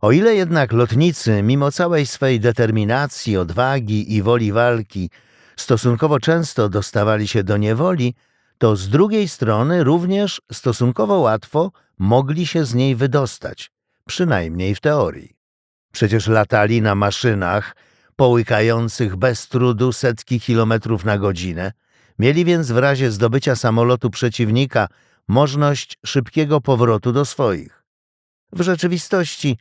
O ile jednak lotnicy, mimo całej swej determinacji, odwagi i woli walki, stosunkowo często dostawali się do niewoli, to z drugiej strony również stosunkowo łatwo mogli się z niej wydostać, przynajmniej w teorii. Przecież latali na maszynach połykających bez trudu setki kilometrów na godzinę, mieli więc w razie zdobycia samolotu przeciwnika możliwość szybkiego powrotu do swoich. W rzeczywistości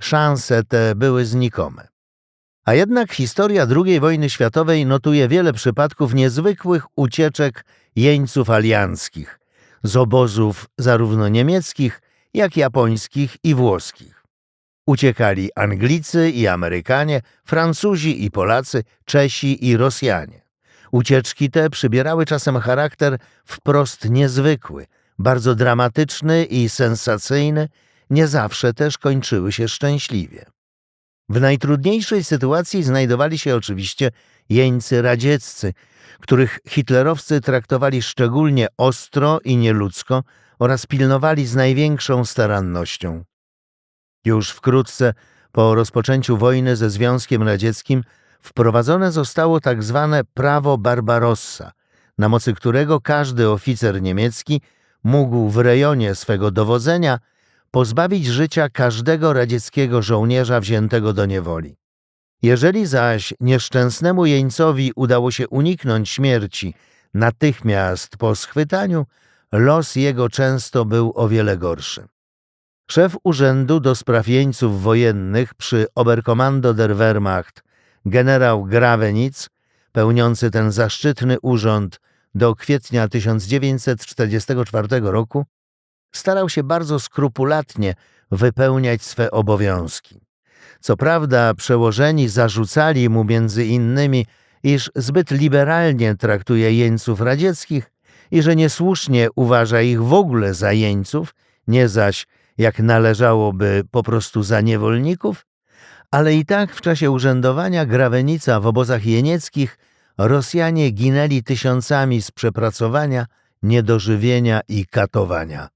szanse te były znikome. A jednak historia II wojny światowej notuje wiele przypadków niezwykłych ucieczek jeńców alianckich z obozów zarówno niemieckich, jak japońskich i włoskich. Uciekali Anglicy i Amerykanie, Francuzi i Polacy, Czesi i Rosjanie. Ucieczki te przybierały czasem charakter wprost niezwykły, bardzo dramatyczny i sensacyjny, nie zawsze też kończyły się szczęśliwie. W najtrudniejszej sytuacji znajdowali się oczywiście jeńcy radzieccy, których hitlerowcy traktowali szczególnie ostro i nieludzko oraz pilnowali z największą starannością. Już wkrótce po rozpoczęciu wojny ze Związkiem Radzieckim wprowadzone zostało tak zwane prawo Barbarossa, na mocy którego każdy oficer niemiecki mógł w rejonie swego dowodzenia pozbawić życia każdego radzieckiego żołnierza wziętego do niewoli. Jeżeli zaś nieszczęsnemu jeńcowi udało się uniknąć śmierci natychmiast po schwytaniu, los jego często był o wiele gorszy. Szef Urzędu do Spraw Jeńców Wojennych przy Oberkommando der Wehrmacht, generał Gravenitz, pełniący ten zaszczytny urząd do kwietnia 1944 roku, starał się bardzo skrupulatnie wypełniać swe obowiązki. Co prawda przełożeni zarzucali mu między innymi, iż zbyt liberalnie traktuje jeńców radzieckich i że niesłusznie uważa ich w ogóle za jeńców, nie zaś, jak należałoby, po prostu za niewolników, ale i tak w czasie urzędowania Grawenica w obozach jenieckich Rosjanie ginęli tysiącami z przepracowania, niedożywienia i katowania.